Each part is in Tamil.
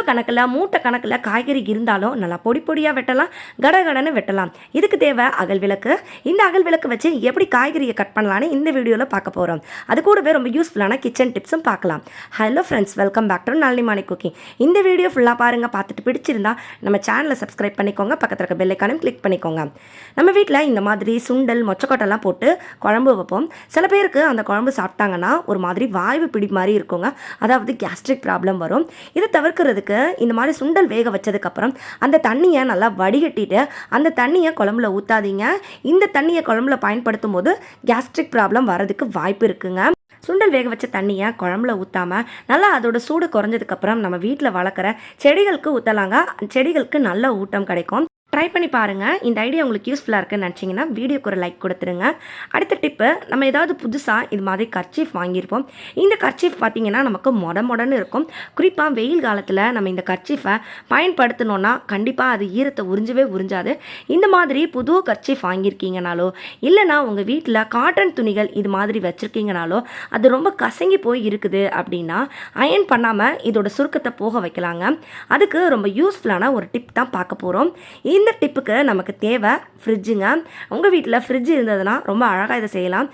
கிலோ கணக்கில் மூட்டை கணக்கில் காய்கறி இருந்தாலும் நல்லா பொடி பொடியாக வெட்டலாம் கடகடன்னு வெட்டலாம். இதுக்கு தேவை அகல் விளக்கு. இந்த அகல் விளக்கு வச்சு எப்படி காய்கறியை கட் பண்ணலான்னு இந்த வீடியோவில் பார்க்க போகிறோம் அது கூடவே ரொம்ப யூஸ்ஃபுல்லான கிச்சன் டிப்ஸும் பார்க்கலாம். Hello friends welcome back to Nalli Mani cooking இந்த வீடியோ ஃபுல்லாக பாருங்கள் பார்த்துட்டு பிடிச்சிருந்தா நம்ம சேனலை சப்ஸ்கிரைப் பண்ணிக்கோங்க பக்கத்தில் இருக்க பெல்லைக்கானும் கிளிக் பண்ணிக்கோங்க. நம்ம வீட்டில் இந்த மாதிரி சுண்டல் மொச்சக்கொட்டைலாம் போட்டு குழம்பு வைப்போம். சில பேருக்கு அந்த குழம்பு சாப்பிட்டாங்கன்னா ஒரு மாதிரி வாய்வு பிடி மாதிரி இருக்குங்க. அதாவது கேஸ்ட்ரிக் ப்ராப்ளம் வரும். இதை தவிர்க்கிறதுக்கு இந்த மாதிரி சுண்டல் வேக வச்சதுக்கப்புறம் அந்த தண்ணியை நல்லா வடிகட்டிட்டு அந்த தண்ணியை குழம்புல ஊற்றாதீங்க இந்த தண்ணியை குழம்புல பயன்படுத்தும் போது கேஸ்ட்ரிக் ப்ராப்ளம் வரதுக்கு வாய்ப்பு இருக்குங்க. சுண்டல் வேக வச்ச தண்ணியை குழம்புல ஊற்றாமல் நல்லா அதோட சூடு குறைஞ்சதுக்கப்புறம் நம்ம வீட்டில் வளர்க்குற செடிகளுக்கு ஊற்றலாங்க செடிகளுக்கு நல்ல ஊட்டம் கிடைக்கும். ட்ரை பண்ணி பாருங்கள் இந்த ஐடியா உங்களுக்கு யூஸ்ஃபுல்லாக இருக்குன்னு நினச்சிங்கன்னா வீடியோக்கு ஒரு லைக் கொடுத்துருங்க. அடுத்த டிப்பு நம்ம ஏதாவது புதுசாக இது மாதிரி கர்ச்சீஃப் வாங்கியிருப்போம். இந்த கர்ச்சீஃப் பார்த்தீங்கன்னா நமக்கு மொட மொடன்னு இருக்கும். குறிப்பாக வெயில் காலத்தில் நம்ம இந்த கர்ச்சீஃபை பயன்படுத்தணுன்னா கண்டிப்பாக அது ஈரத்தை உறிஞ்சவே உறிஞ்சாது. இந்த மாதிரி புது கர்ச்சீஃப் வாங்கியிருக்கீங்கனாலோ இல்லைனா உங்கள் வீட்டில் காட்டன் துணிகள் இது மாதிரி வச்சுருக்கீங்கனாலோ அது ரொம்ப கசங்கி போய் இருக்குது அப்படின்னா அயன் பண்ணாமல் இதோட சுருக்கத்தை போக வைக்கலாங்க. அதுக்கு ரொம்ப யூஸ்ஃபுல்லான ஒரு டிப் தான் பார்க்க போகிறோம் இந்த டிப்புக்கு நமக்கு தேவை ஃப்ரிட்ஜுங்க உங்கள் வீட்டில் ஃப்ரிட்ஜ் இருந்ததுன்னா ரொம்ப அழகாக இதை செய்யலாம்.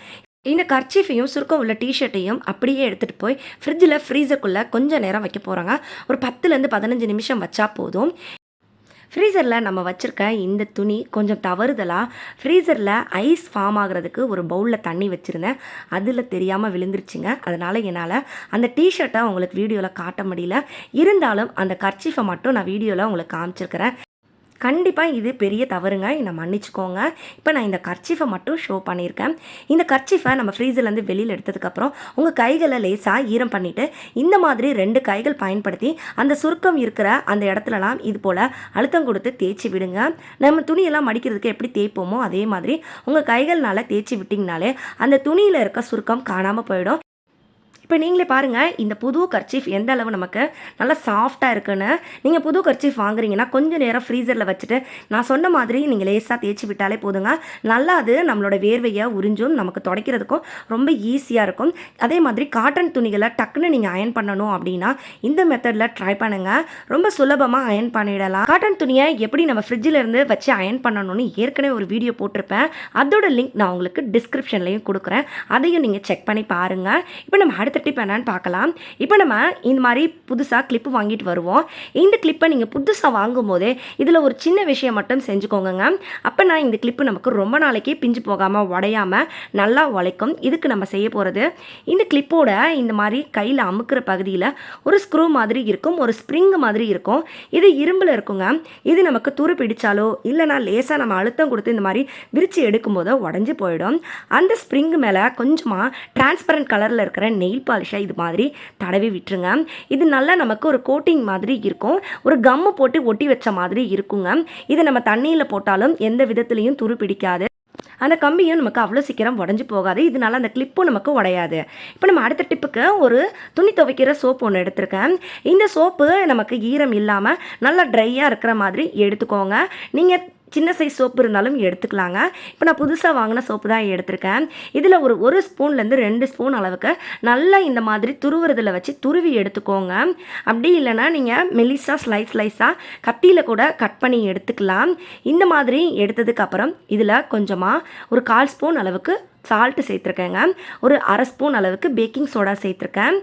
இந்த கர்ச்சீஃபையும் சுருக்கம் உள்ள டிஷர்ட்டையும் அப்படியே எடுத்துகிட்டு போய் ஃப்ரிட்ஜில் ஃப்ரீசருக்குள்ளே கொஞ்சம் நேரம் வைக்க போகிறாங்க ஒரு பத்துலேருந்து பதினஞ்சு நிமிஷம் வச்சா போதும். ஃப்ரீசரில் நம்ம வச்சுருக்க இந்த துணி கொஞ்சம் தவறுதலாக ஃப்ரீசரில் ஐஸ் ஃபார்ம் ஆகிறதுக்கு ஒரு பவுலில் தண்ணி வச்சுருந்தேன். அதில் தெரியாமல் விழுந்துருச்சுங்க. அதனால் என்னால் அந்த டிஷர்ட்டை உங்களுக்கு வீடியோவில் காட்ட முடியல. இருந்தாலும் அந்த கர்ச்சீஃபை மட்டும் நான் வீடியோவில் உங்களுக்கு காமிச்சிருக்கிறேன். கண்டிப்பாக இது பெரிய தவறுங்க. என்னை மன்னிச்சுக்கோங்க. இப்போ நான் இந்த கர்ச்சீஃபை மட்டும் ஷோ பண்ணியிருக்கேன். இந்த கர்ச்சீஃபை நம்ம ஃப்ரீசர்லேருந்து வெளியில் எடுத்ததுக்கப்புறம் உங்கள் கைகளை லேசாக ஈரம் பண்ணிவிட்டு இந்த மாதிரி ரெண்டு கைகள் பயன்படுத்தி அந்த சுருக்கம் இருக்கிற அந்த இடத்துலலாம் இது போல் அழுத்தம் கொடுத்து தேய்ச்சி விடுங்க. நம்ம துணியெல்லாம் மடிக்கிறதுக்கு எப்படி தேய்ப்போமோ அதே மாதிரி உங்கள் கைகள்னால தேய்ச்சி விட்டிங்கனாலே அந்த துணியில் இருக்க சுருக்கம் காணாமல் போயிடும். இப்போ நீங்களே பாருங்கள் இந்த புது கர்ச்சீஃப் எந்த அளவு நமக்கு நல்லா சாஃப்டாக இருக்குன்னு. நீங்கள் புது கர்ச்சீஃப் வாங்குறீங்கன்னா கொஞ்சம் நேரம் ஃப்ரீசரில் வச்சுட்டு நான் சொன்ன மாதிரி நீங்கள் லேசாக தேய்ச்சி விட்டாலே போதுங்க. நல்லா அது நம்மளோட வேர்வையை உறிஞ்சும் நமக்கு துடைக்கிறதுக்கும் ரொம்ப ஈஸியாக இருக்கும். அதே மாதிரி காட்டன் துணிகளை டக்குன்னு நீங்கள் அயன் பண்ணணும் அப்படின்னா இந்த மெத்தடில் ட்ரை பண்ணுங்கள் ரொம்ப சுலபமாக அயன் பண்ணிடலாம். காட்டன் துணியை எப்படி நம்ம ஃப்ரிட்ஜில் இருந்து வச்சு அயன் பண்ணணும்னு ஏற்கனவே ஒரு வீடியோ போட்டிருப்பேன். அதோட லிங்க் நான் உங்களுக்கு டிஸ்கிரிப்ஷன்லையும் கொடுக்குறேன். அதையும் நீங்கள் செக் பண்ணி பாருங்கள் இப்போ நம்ம அடுத்த டிப் என்னன்னு பார்க்கலாம். இப்போ நம்ம இந்த மாதிரி புதுசாக கிளிப்பு வாங்கிட்டு வருவோம். இந்த கிளிப்பை நீங்கள் புதுசாக வாங்கும் போதே இதில் ஒரு சின்ன விஷயம் மட்டும் செஞ்சுக்கோங்க அப்போ நான் இந்த கிளிப்பு நமக்கு ரொம்ப நாளைக்கு பிஞ்சு போகாமல் உடையாமல் நல்லா உழைக்கும். இதுக்கு நம்ம செய்ய போகிறது இந்த கிளிப்போட இந்த மாதிரி கையில் அமுக்கிற பகுதியில் ஒரு ஸ்க்ரூ மாதிரி இருக்கும் ஒரு ஸ்ப்ரிங் மாதிரி இருக்கும். இது இரும்பில் இருக்குங்க. இது நமக்கு துரு பிடிச்சாலோ இல்லைனா லேசாக நம்ம அழுத்தம் கொடுத்து இந்த மாதிரி விரித்து எடுக்கும்போது உடஞ்சி போயிடும். அந்த ஸ்ப்ரிங் மேலே கொஞ்சமாக டிரான்ஸ்பரண்ட் கலரில் இருக்கிற நெயில் பாலிஷாக இது மாதிரி தடவி விட்டுருங்க. இது நல்லா நமக்கு ஒரு கோட்டிங் மாதிரி இருக்கும். ஒரு கம்மு போட்டு ஒட்டி வச்ச மாதிரி இருக்குங்க. இது நம்ம தண்ணியில் போட்டாலும் எந்த விதத்துலேயும் துரு பிடிக்காது. அந்த கம்பியும் நமக்கு அவ்வளோ சீக்கிரம் உடஞ்சி போகாது. இதனால அந்த கிளிப்பும் நமக்கு உடையாது. இப்போ நம்ம அடுத்த டிப்புக்கு ஒரு துணி துவைக்கிற சோப்பு ஒன்று எடுத்திருக்கேன். இந்த சோப்பு நமக்கு ஈரம் இல்லாமல் நல்லா ட்ரையாக இருக்கிற மாதிரி எடுத்துக்கோங்க. நீங்கள் சின்ன சைஸ் சோப்பு இருந்தாலும் எடுத்துக்கலாங்க. இப்போ நான் புதுசாக வாங்கின சோப்பு தான் எடுத்திருக்கேன். இதில் ஒரு ஒரு ஸ்பூன்லேருந்து ரெண்டு ஸ்பூன் அளவுக்கு நல்லா இந்த மாதிரி துருவுறதில் வச்சு துருவி எடுத்துக்கோங்க. அப்படி இல்லைன்னா நீங்கள் மெலிசாக ஸ்லைஸ் ஸ்லைஸாக கத்தியில் கூட கட் பண்ணி எடுத்துக்கலாம். இந்த மாதிரி எடுத்ததுக்கப்புறம் இதில் கொஞ்சமாக ஒரு கால் ஸ்பூன் அளவுக்கு சால்ட்டு சேர்த்துருக்கேங்க. ஒரு அரை ஸ்பூன் அளவுக்கு பேக்கிங் சோடா சேர்த்துருக்கேன்.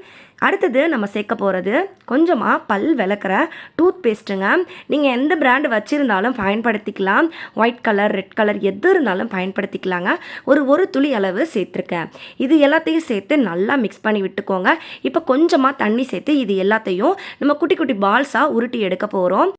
அடுத்தது நம்ம சேர்க்க போகிறது கொஞ்சமாக பல் விளக்குற டூத் பேஸ்ட்டுங்க நீங்கள் எந்த பிராண்டு வச்சுருந்தாலும் பயன்படுத்திக்கலாம். ஒயிட் கலர் ரெட் கலர் எது இருந்தாலும் பயன்படுத்திக்கலாங்க. ஒரு ஒரு துளி அளவு சேர்த்துருக்கேன். இது எல்லாத்தையும் சேர்த்து நல்லா மிக்ஸ் பண்ணி விட்டுக்கோங்க. இப்போ கொஞ்சமாக தண்ணி சேர்த்து இது எல்லாத்தையும் நம்ம குட்டி குட்டி பால்ஸாக உருட்டி எடுக்க போகிறோம்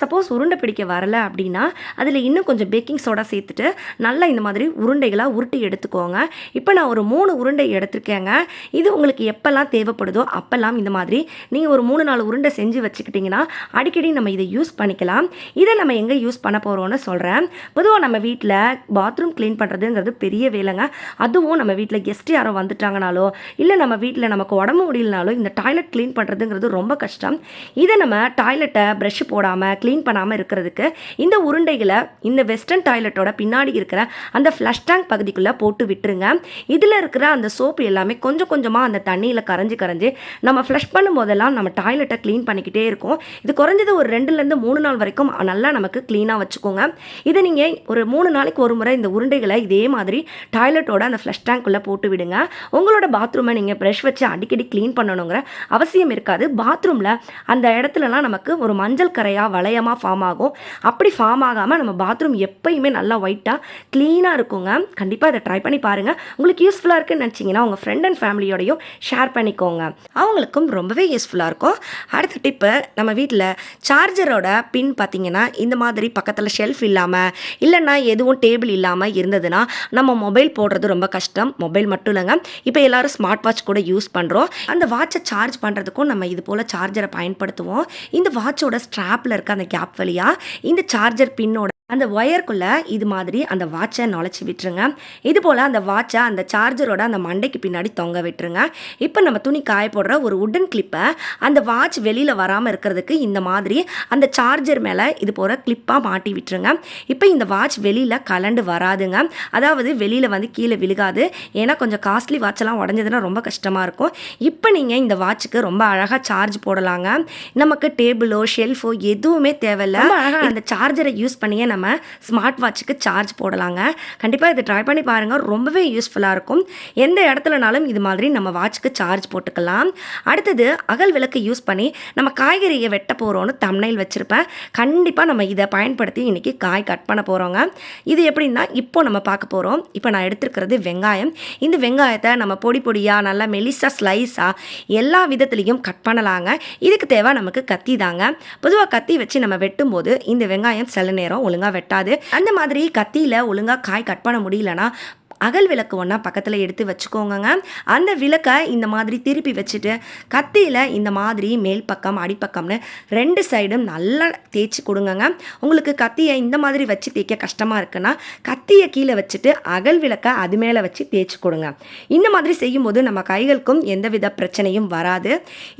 சப்போஸ் உருண்டை பிடிக்க வரல அப்படின்னா அதில் இன்னும் கொஞ்சம் பேக்கிங் சோடா சேர்த்துட்டு நல்லா இந்த மாதிரி உருண்டைகளாக உருட்டி எடுத்துக்கோங்க. இப்போ நான் ஒரு மூணு உருண்டை எடுத்திருக்கேங்க. இது உங்களுக்கு எப்போல்லாம் தேவைப்படுதோ அப்போல்லாம் இந்த மாதிரி நீங்கள் ஒரு மூணு நாலு உருண்டை செஞ்சு வச்சுக்கிட்டிங்கன்னா அடிக்கடி நம்ம இதை யூஸ் பண்ணிக்கலாம். இதை நம்ம எங்கே யூஸ் பண்ண போகிறோம்னு சொல்கிறேன் பொதுவாக நம்ம வீட்டில் பாத்ரூம் க்ளீன் பண்ணுறதுங்கிறது பெரிய வேலைங்க. அதுவும் நம்ம வீட்டில் கெஸ்ட் யாரோ வந்துட்டாங்கனாலோ இல்லை நம்ம வீட்டில் நமக்கு உடம்பு முடியலனாலோ இந்த டாய்லெட் க்ளீன் பண்ணுறதுங்கிறது ரொம்ப கஷ்டம். இதை நம்ம டாய்லெட்டை ப்ரஷ் போடாமல் க்ளீன் பண்ணாமல் இருக்கிறதுக்கு இந்த உருண்டைகளை இந்த வெஸ்டர்ன் டாய்லெட்டோட பின்னாடி இருக்கிற அந்த ஃப்ளஷ் டேங்க் பகுதிக்குள்ளே போட்டு விட்டுருங்க. இதில் இருக்கிற அந்த சோப்பு எல்லாமே கொஞ்சம் கொஞ்சமாக அந்த தண்ணியில் கரைஞ்சி கரைஞ்சி நம்ம ஃப்ளஷ் பண்ணும் போதெல்லாம் நம்ம டாய்லெட்டை க்ளீன் பண்ணிக்கிட்டே இருக்கோம். இது குறைஞ்சது ஒரு ரெண்டுலேருந்து மூணு நாள் வரைக்கும் நல்லா நமக்கு க்ளீனாக வச்சுக்கோங்க. இதை நீங்கள் ஒரு மூணு நாளைக்கு ஒரு முறை இந்த உருண்டைகளை இதே மாதிரி டாய்லெட்டோட அந்த ஃப்ளஷ் டேங்க்குள்ளே போட்டு விடுங்க. உங்களோட பாத்ரூமை நீங்கள் ப்ரஷ் வச்சு அடிக்கடி க்ளீன் பண்ணணுங்கிற அவசியம் இருக்காது. பாத்ரூமில் அந்த இடத்துலலாம் நமக்கு ஒரு மஞ்சள் கரையாக வளையமாக ஃபார்ம் ஆகும். அப்படி ஃபார்ம் ஆகாமல் நம்ம பாத்ரூம் எப்பயுமே நல்லா ஒயிட்டாக க்ளீனாக இருக்குங்க. கண்டிப்பாக இதை ட்ரை பண்ணி பாருங்கள் உங்களுக்கு யூஸ்ஃபுல்லாக இருக்குன்னு நினச்சிங்கன்னா உங்கள் ஃப்ரெண்ட் அண்ட் ஃபேமிலியோடையும் ஷேர் பண்ணிக்கோங்க. அவங்களுக்கும் ரொம்பவே யூஸ்ஃபுல்லாக இருக்கும். அடுத்த டிப்பு நம்ம வீட்டில் சார்ஜரோட பின் பார்த்தீங்கன்னா இந்த மாதிரி பக்கத்தில் ஷெல்ஃப் இல்லாமல் இல்லைன்னா எதுவும் டேபிள் இல்லாமல் இருந்ததுன்னா நம்ம மொபைல் போடுறது ரொம்ப கஷ்டம். மொபைல் மட்டும் இல்லைங்க. இப்போ எல்லாரும் ஸ்மார்ட் வாட்ச் கூட யூஸ் பண்ணுறோம் அந்த வாட்சை சார்ஜ் பண்ணுறதுக்கும் நம்ம இது போல் சார்ஜரை பயன்படுத்துவோம். இந்த வாட்சோட ஸ்ட்ராப்பில் இருக்க அந்த கேப் வழியாக இந்த சார்ஜர் பின்னோட அந்த ஒயருக்குள்ளே இது மாதிரி அந்த வாட்சை நுழைச்சி விட்டுருங்க. இது போல் அந்த வாட்சை அந்த சார்ஜரோட அந்த மண்டைக்கு பின்னாடி தொங்க விட்டுருங்க. இப்போ நம்ம துணி காய போடுற ஒரு உடன் கிளிப்பை அந்த வாட்ச் வெளியில் வராமல் இருக்கிறதுக்கு இந்த மாதிரி அந்த சார்ஜர் மேலே இது போல் கிளிப்பாக மாட்டி விட்டுருங்க. இப்போ இந்த வாட்ச் வெளியில் கலண்டு வராதுங்க. அதாவது வெளியில் வந்து கீழே விழுகாது. ஏன்னா கொஞ்சம் காஸ்ட்லி வாட்செல்லாம் உடஞ்சதுன்னா ரொம்ப கஷ்டமாக இருக்கும். இப்போ நீங்கள் இந்த வாட்சுக்கு ரொம்ப அழகாக சார்ஜ் போடலாங்க. நமக்கு டேபிளோ ஷெல்ஃபோ எதுவுமே தேவையில்ல. அழகாக அந்த சார்ஜரை யூஸ் பண்ணியே நம்ம ஸ்மார்ட் வாட்சுக்கு சார்ஜ் போடலாங்க. கண்டிப்பாக இதை ட்ரை பண்ணி பாருங்கள் ரொம்பவே யூஸ்ஃபுல்லாக இருக்கும். எந்த இடத்துலனாலும் இது மாதிரி நம்ம வாட்சுக்கு சார்ஜ் போட்டுக்கலாம். அடுத்தது அகல் விளக்கு யூஸ் பண்ணி நம்ம காய்கறியை வெட்ட போகிறோன்னு தம்னையில் வச்சுருப்பேன். கண்டிப்பாக நம்ம இதை பயன்படுத்தி இன்றைக்கி காய் கட் பண்ண போகிறோங்க இது எப்படின்னா இப்போ நம்ம பார்க்க போகிறோம் இப்போ நான் எடுத்துருக்கிறது வெங்காயம். இந்த வெங்காயத்தை நம்ம பொடி பொடியாக நல்லா மெலிசாக ஸ்லைஸாக எல்லா விதத்துலேயும் கட் பண்ணலாங்க. இதுக்கு தேவை நமக்கு கத்தி தாங்க. பொதுவாக கத்தி வச்சு நம்ம வெட்டும்போது இந்த வெங்காயம் சில நேரம் ஒழுங்காக வெட்டாது. அந்த மாதிரி கத்தியில் ஒழுங்காக காய் கட் பண்ண முடியலன்னா அகல் விளக்கு ஒன்றா பக்கத்தில் எடுத்து வச்சுக்கோங்க அந்த விளக்கை இந்த மாதிரி திருப்பி வச்சுட்டு கத்தியில் இந்த மாதிரி மேல் பக்கம் அடிப்பக்கம்னு ரெண்டு சைடும் நல்லா தேய்ச்சி கொடுங்கங்க. உங்களுக்கு கத்தியை இந்த மாதிரி வச்சு தேய்க்க கஷ்டமாக இருக்குன்னா கத்தியை கீழே வச்சுட்டு அகல் விளக்கை அது மேலே வச்சு தேய்ச்சி கொடுங்க. இந்த மாதிரி செய்யும்போது நம்ம கைகளுக்கும் எந்தவித பிரச்சனையும் வராது.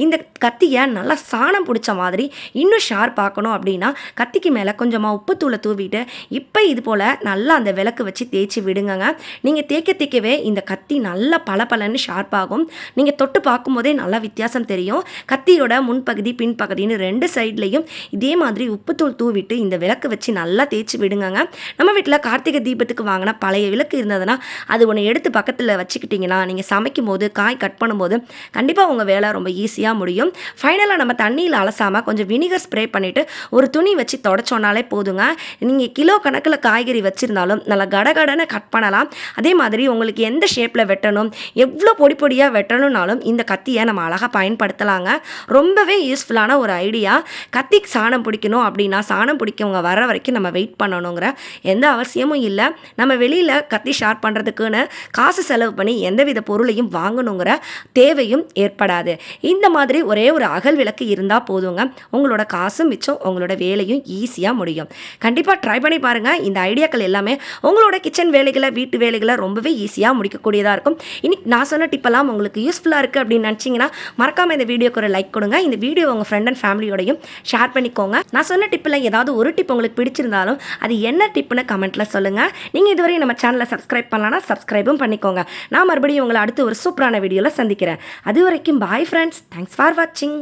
இந்த கத்தியை நல்லா சாணம் பிடிச்ச மாதிரி இன்னும் ஷார்ப் ஆக்கணும் அப்படின்னா கத்திக்கு மேலே கொஞ்சமாக உப்புத்தூளை தூவிட்டு இப்போ இது போல் நல்லா அந்த விளக்கு வச்சு தேய்ச்சி விடுங்கங்க. நீங்கள் தேய்க்க தேய்க்கவே இந்த கத்தி நல்லா பளபளன்னு பலன்னு ஷார்ப்பாகும் நீங்கள் தொட்டு பார்க்கும்போதே நல்லா வித்தியாசம் தெரியும். கத்தியோட முன்பகுதி பின்பகுதின்னு ரெண்டு சைட்லேயும் இதே மாதிரி உப்புத்தூள் தூவிட்டு இந்த விளக்கு வச்சு நல்லா தேய்ச்சி விடுங்கங்க. நம்ம வீட்டில் கார்த்திகை தீபத்துக்கு வாங்கின பழைய விளக்கு இருந்ததுன்னா அது ஒன்று எடுத்து பக்கத்தில் வச்சுக்கிட்டிங்கன்னா நீங்கள் சமைக்கும் போது காய் கட் பண்ணும்போது கண்டிப்பாக உங்கள் வேலை ரொம்ப ஈஸியாக முடியும். ஃபைனலாக நம்ம தண்ணியில் அலசாமல் கொஞ்சம் வினிகர் ஸ்ப்ரே பண்ணிவிட்டு ஒரு துணி வச்சு தொடச்சோன்னாலே போதுங்க. நீங்கள் கிலோ கணக்கில் காய்கறி வச்சுருந்தாலும் நல்லா கடகடனை கட் பண்ணலாம். அதே மாதிரி உங்களுக்கு எந்த ஷேப்பில் வெட்டணும் எவ்வளோ பொடி பொடியாக வெட்டணும்னாலும் இந்த கத்தியை நம்ம அழகாக பயன்படுத்தலாங்க. ரொம்பவே யூஸ்ஃபுல்லான ஒரு ஐடியா கத்திக்கு சாணம் பிடிக்கணும் அப்படின்னா சாணம் பிடிக்கவங்க வர வரைக்கும் நம்ம வெயிட் பண்ணணுங்கிற எந்த அவசியமும் இல்லை. நம்ம வெளியில் கத்தி ஷார்ப் பண்ணுறதுக்குன்னு காசு செலவு பண்ணி எந்தவித பொருளையும் வாங்கணுங்கிற தேவையும் ஏற்படாது. இந்த மாதிரி ஒரே ஒரு அகல் விளக்கு இருந்தால் போதுங்க. உங்களோட காசும் மிச்சம் உங்களோட வேலையும் ஈஸியாக முடியும். கண்டிப்பாக ட்ரை பண்ணி பாருங்கள் இந்த ஐடியாக்கள் எல்லாமே உங்களோட கிச்சன் வேலைகளை வீட்டு வேலைகளை ரொம்பவே ஈஸியாக முடிக்கக்கூடியதாக இருக்கும். இன்னைக்கு நான் சொன்ன டிப்பெல்லாம் உங்களுக்கு யூஸ்ஃபுல்லாக இருக்குது அப்படின்னு நினச்சிங்கன்னா மறக்காமல் இந்த வீடியோக்கு ஒரு லைக் கொடுங்க. இந்த வீடியோ உங்கள் ஃப்ரெண்ட் அண்ட் ஃபேமிலியோடையும் ஷேர் பண்ணிக்கோங்க. நான் சொன்ன டிப்பில் ஏதாவது ஒரு டிப் உங்களுக்கு பிடிச்சிருந்தாலும் அது என்ன டிப்புன்னு கமெண்ட்டில் சொல்லுங்கள் நீங்கள் இதுவரை நம்ம சேனலை சப்ஸ்கிரைப் பண்ணலான்னா சப்ஸ்கிரைபும் பண்ணிக்கோங்க. நான் மறுபடியும் உங்களை அடுத்து ஒரு சூப்பரான வீடியோவில் சந்திக்கிறேன். அது வரைக்கும் பாய் ஃப்ரெண்ட்ஸ் தேங்க்ஸ் ஃபார் வாட்சிங்